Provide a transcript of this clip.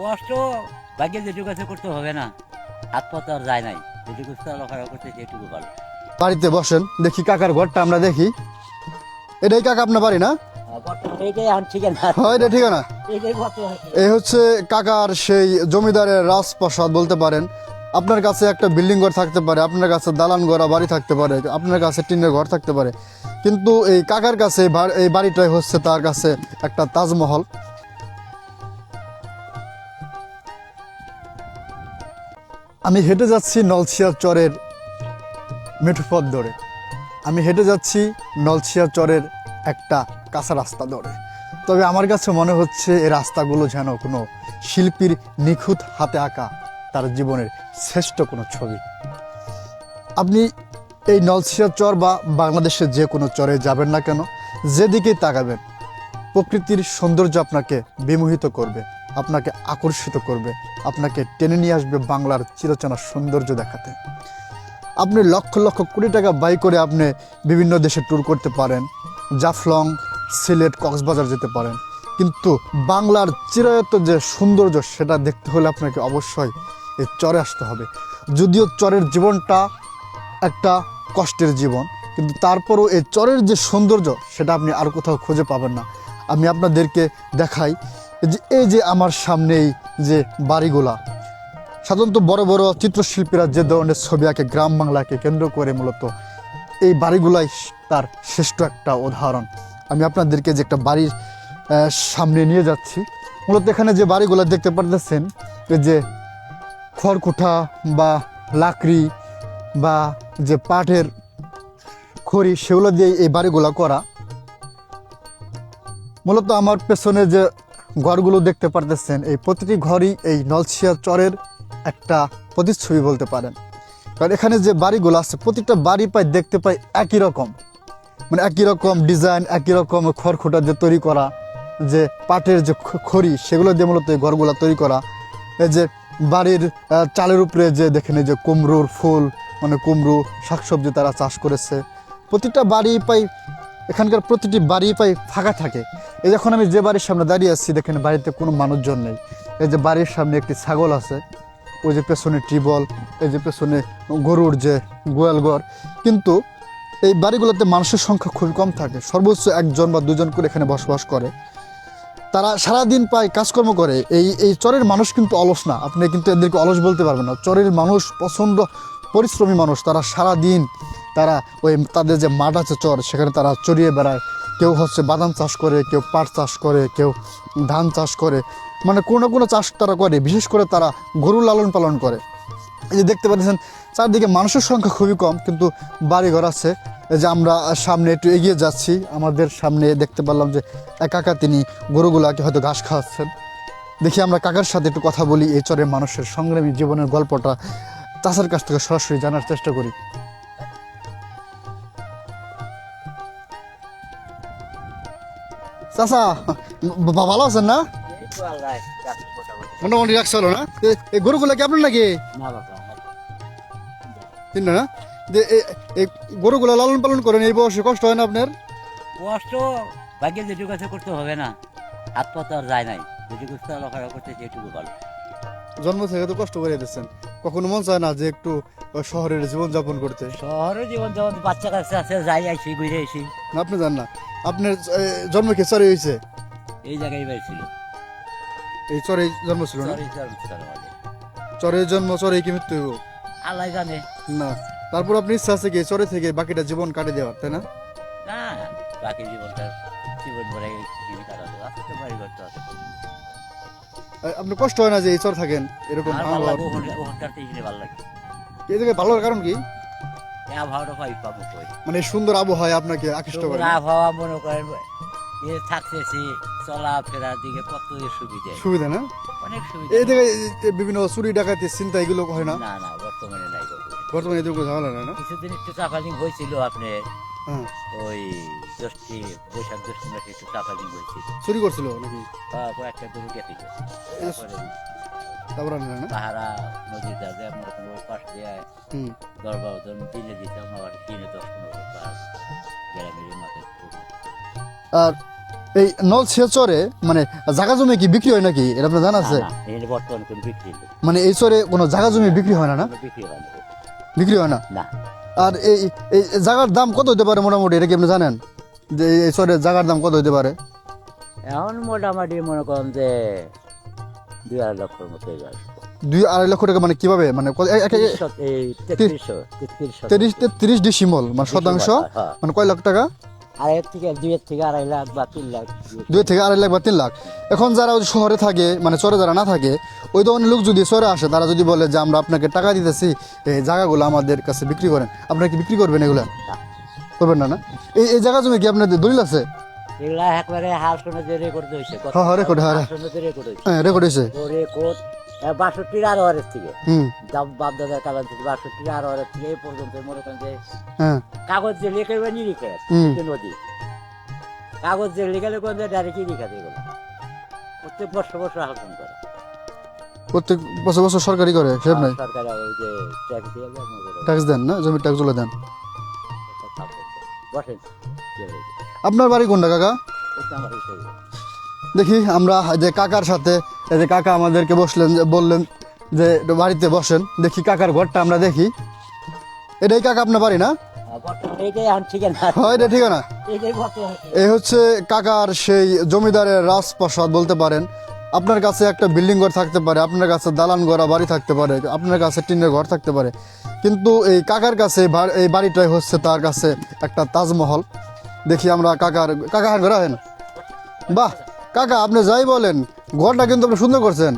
কষ্ট ভাগ্যে যেটুকু আছে করতে হবে না। হাত পা তো আর যায় নাই। যেটুকু চলাফেরা করতে সেটুকু ভালো। বাড়িতে বসেন দেখি কাকার ঘরটা আমরা দেখি। এটাই কাকা আপনার বাড়ি না? এই হচ্ছে কাকার সেই জমিদারের রাজপ্রাসাদ বলতে পারেন। আপনার কাছে একটা বিল্ডিং ঘর থাকতে পারে আপনার কাছে দালান গড়া বাড়ি থাকতে পারে আপনার কাছে টিনের ঘর থাকতে পারে। কিন্তু এই কাকার কাছে এই বাড়িটাই হচ্ছে তার কাছে একটা তাজমহল। আমি হেঁটে যাচ্ছি নলছিয়া চরের মেঠোপথ ধরে। আমি হেঁটে যাচ্ছি নলছিয়া চরের একটা কাঁচা রাস্তা ধরে। তবে আমার কাছে মনে হচ্ছে এই রাস্তাগুলো যেন কোনো শিল্পীর নিখুঁত হাতে আঁকা তার জীবনের শ্রেষ্ঠ কোনো ছবি। আপনি এই নলছিয়া চর বা বাংলাদেশের যে কোনো চরে যাবেন না কেন? যেদিকেই তাকাবেন, প্রকৃতির সৌন্দর্য আপনাকে বিমোহিত করবে। আপনাকে আকর্ষিত করবে, আপনাকে টেনে নিয়ে আসবে বাংলার চিরচেনা সৌন্দর্য দেখাতে। আপনি লক্ষ লক্ষ কোটি টাকা বাই করে আপনি বিভিন্ন দেশে ট্যুর করতে পারেন, জাফলং, সিলেট, কক্সবাজার যেতে পারেন। কিন্তু বাংলার চিরায়ত যে সৌন্দর্য, সেটা দেখতে হলে আপনাকে অবশ্যই এই চরে আসতে হবে। যদিও চরের জীবনটা একটা কষ্টের জীবন, কিন্তু তারপরও এই চরের যে সৌন্দর্য, সেটা আপনি আর কোথাও খুঁজে পাবেন না। আমি আপনাদেরকে দেখাই এই যে আমার সামনেই যে বাড়িগুলা, সাধারণত বড় বড় চিত্রশিল্পীরা যে ধরনের ছবি আঁকে, গ্রাম বাংলাকে কেন্দ্র করে মূলত, এই বাড়িগুলাই তার শ্রেষ্ঠ একটা উদাহরণ। আমি আপনাদেরকে যে একটা বাড়ির সামনে নিয়ে যাচ্ছি। মূলত এখানে যে বাড়িগুলো দেখতে পারতেছেন যে খড়কুঠা বা লাকড়ি বা যে পাটের খড়ি, সেগুলো দিয়ে এই বাড়িগুলো করা। মূলত আমার পেছনে যে ঘরগুলো দেখতে পারতেছেন। এই প্রতিটি ঘরই এই নলছিয়া চরের একটা প্রতিচ্ছবি বলতে পারেন। কারণ এখানে যে বাড়িগুলো আছে, প্রতিটা বাড়ি পাই দেখতে পাই একই রকম। মানে একই রকম ডিজাইন, একই রকম খড়খুটা দিয়ে তৈরি করা, যে পাটের যে খড়ি, সেগুলো দিয়ে মূলত এই ঘরগুলো তৈরি করা। এই যে বাড়ির চালের উপরে যে দেখেন যে কুমড়োর ফুল মানে কুমড়ো শাকসবজি তারা চাষ করেছে। প্রতিটা বাড়ি পাই এখানকার প্রতিটি বাড়ি পাই ফাঁকা থাকে। এই যখন আমি যে বাড়ির সামনে দাঁড়িয়ে আছি, দেখেন বাড়িতে কোনো মানুষজন নেই। এই যে বাড়ির সামনে একটি ছাগল আছে, ওই যে পেছনে টিবল এই যে পেছনে গরুর যে গোয়াল ঘর। কিন্তু এই বাড়িগুলোতে মানুষের সংখ্যা খুবই কম থাকে। সর্বোচ্চ একজন বা দুজন করে এখানে বসবাস করে। তারা সারাদিন প্রায় কাজকর্ম করে। এই এই চরের মানুষ কিন্তু অলস না। আপনি কিন্তু এদেরকে অলস বলতে পারবেন না। চরের মানুষ প্রচণ্ড পরিশ্রমী মানুষ। তারা সারাদিন তারা ওই তাদের যে মাঠ আছে চর, সেখানে তারা চড়িয়ে বেড়ায়। কেউ হচ্ছে বাদাম চাষ করে, কেউ পাট চাষ করে, কেউ ধান চাষ করে মানে কোনো কোনো চাষ তারা করে, বিশেষ করে তারা গরু লালন পালন করে। এই যে দেখতে পাচ্ছেন, চারদিকে মানুষের সংখ্যা খুবই কম, কিন্তু বাড়িঘর আছে। এই যে আমরা সামনে একটু এগিয়ে যাচ্ছি, আমাদের সামনে দেখতে পারলাম যে একাকা কাকা তিনি গরুগুলাকে হয়তো ঘাস খাওয়াচ্ছেন। দেখি আমরা কাকার সাথে একটু কথা বলি, এই চরের মানুষের সংগ্রামী জীবনের গল্পটা চাষের কাছ থেকে সরাসরি জানার চেষ্টা করি। চাষা ভালো আছেন না? মোটামুটি। রাখছে হলো না? এই গরুগুলা কি আপনার নাকি? না বাবা তিনটা না? যে এই গরুগুলা লালন পালন করেন এই বয়সে কষ্ট হয় না আপনার? কষ্ট ভাগ্যে যেটুকু আছে করতে হবে না। হাত পা আর যায় নাই। যেটুকু চলাফেরা করতে সেটুকু ভালো। জন্ম থেকে তো কষ্ট করে দিচ্ছেন। কখনো মন চায় না যে একটু শহরের জীবন যাপন করতে? শহরের জীবন যেমন বাচ্চা কাছে আছে যাই আইসি ঘুরে না, আপনি জান না। আপনার জন্ম কে চরে হয়েছে এই জায়গায় বাড়ি ছিল। এই চরে জন্ম ছিল না? চরে জন্ম চরে কি মৃত্যু হইব? আল্লাহ জানে। না। তারপর আপনি ইচ্ছা আছে কি চরে থেকে বাকিটা জীবন কাটে দেওয়ার তাই না? না বাকি জীবনটা জীবন ভরে জীবিত কাটাতে আছে তো বাড়ি ঘর আছে। এ, আপনার কষ্ট হয় না যে এই চর থাকেন এরকম ভালো লাগে ভালো লাগে। এই জায়গায় ভালো কারণ কি? আবহাওয়াটা পাই পাবো মানে সুন্দর আবহাওয়া আপনাকে আকৃষ্ট করে। আবহাওয়া মনে করেন এ থাকতেছি চলাফেরার দিকে কত সুবিধা। সুবিধা না? অনেক সুবিধা। এই জায়গায় বিভিন্ন চুরি ডাকাতি চিন্তা এগুলো হয় না? না না বর্তমানে নাই। বর্তমানে এদিকে ঝামেলা না? কিছুদিন একটু চাপালিং হয়েছিল আপনি ওই ষষ্ঠী বৈশাখ জ্যৈষ্ঠ মাসে একটু চাপালিং চুরি করছিল নাকি? তারপর একটা গরু গেছে। তারপর না? নদী যাবে আমরা ওই পাশ দিয়ে দিনে দিতাম আবার দিনে দশ পনেরো পাঁচ গ্রামের মাথায় আর এই নলছিয়া চরে মানে জায়গা জমি কি বিক্রি হয় নাকি? এটা আপনার জানা আছে? মানে এই চরে কোনো জায়গা জমি বিক্রি হয় না না? বিক্রি হয় না। বিক্রি হয় না? না। আর এই এই জায়গার দাম কত হতে পারে মোটামুটি? এটা কি আপনি জানেন? যে এই- শহরের জায়গার দাম কত হতে পারে? এখন মোটামুটি মনে করেন যে দুই আড়াই লক্ষের মতো হয়ে দুই আড়াই লক্ষ টাকা মানে কীভাবে? মানে তিরিশ শত- এই তেত্রিশশো তেত্রিশশো তিরিশ তিরিশ ডিসিমল মানে শতাংশ? হ্যাঁ। মানে কয় লাখ টাকা? আর থেকে দুইয়ের থেকে আড়াই লাখ বা তিন লাখ। দুই থেকে আড়াই লাখ বা তিন লাখ। এখন যারা শহরে থাকে মানে চরে যারা না থাকে ওই ধরনের লোক যদি চরে আসে তারা যদি বলে যে আমরা আপনাকে টাকা দিতেছি এই জায়গাগুলো আমাদের কাছে বিক্রি করেন। আপনারা কি বিক্রি করবেন এগুলা? করবেন না না? এই এই জায়গা জমি কি আপনাদের দলিল আছে? এগুলা একবারে হাল শোনা রেকর্ড হয়েছে হ্যাঁ, রেকর্ড হ্যাঁ রেকর্ড হয়েছে রেকর্ড বাষট্টির আরও হারের থেকে। বাপ দাদার থেকে বাষট্টির আরও থেকে এই পর্যন্ত মনে করেন যে হ্যাঁ। কাগজ যে লিখে নিরিখে নদী। কাগজ যে লিখে লিখে যে ডাইরেক্টই লিখা এগুলো প্রত্যেক বছর বছর করে। প্রত্যেক বছর বছর সরকারি করে সেব নাই? সরকার ওই যে ট্যাক্স দিয়ে দেন না? জমির ট্যাক্সগুলো দেন। বসেন। আপনার বাড়ি কোনটা কাকা। দেখি আমরা যে কাকার সাথে যে কাকা আমাদেরকে বসলেন যে, বললেন যে বাড়িতে বসেন, দেখি কাকার ঘরটা আমরা দেখি। এটাই কাকা আপনার বাড়ি না? ঠিকানা হয়, এটা ঠিক না এইটাই বর্তমানে এই হচ্ছে কাকার সেই জমিদারের রাজপ্রাসাদ বলতে পারেন। আপনার কাছে একটা বিল্ডিং ঘর থাকতে পারে, আপনার কাছে দালান গড়া বাড়ি থাকতে পারে, আপনার কাছে টিনের ঘর থাকতে পারে। কিন্তু এই কাকার কাছে এই বাড়িটাই হচ্ছে তার কাছে একটা তাজমহল। দেখি আমরা কাকার কাকা ঘর আহেন বাহ, কাকা, আপনি যাই বলেন ঘরটা কিন্তু আপনি সুন্দর করছেন।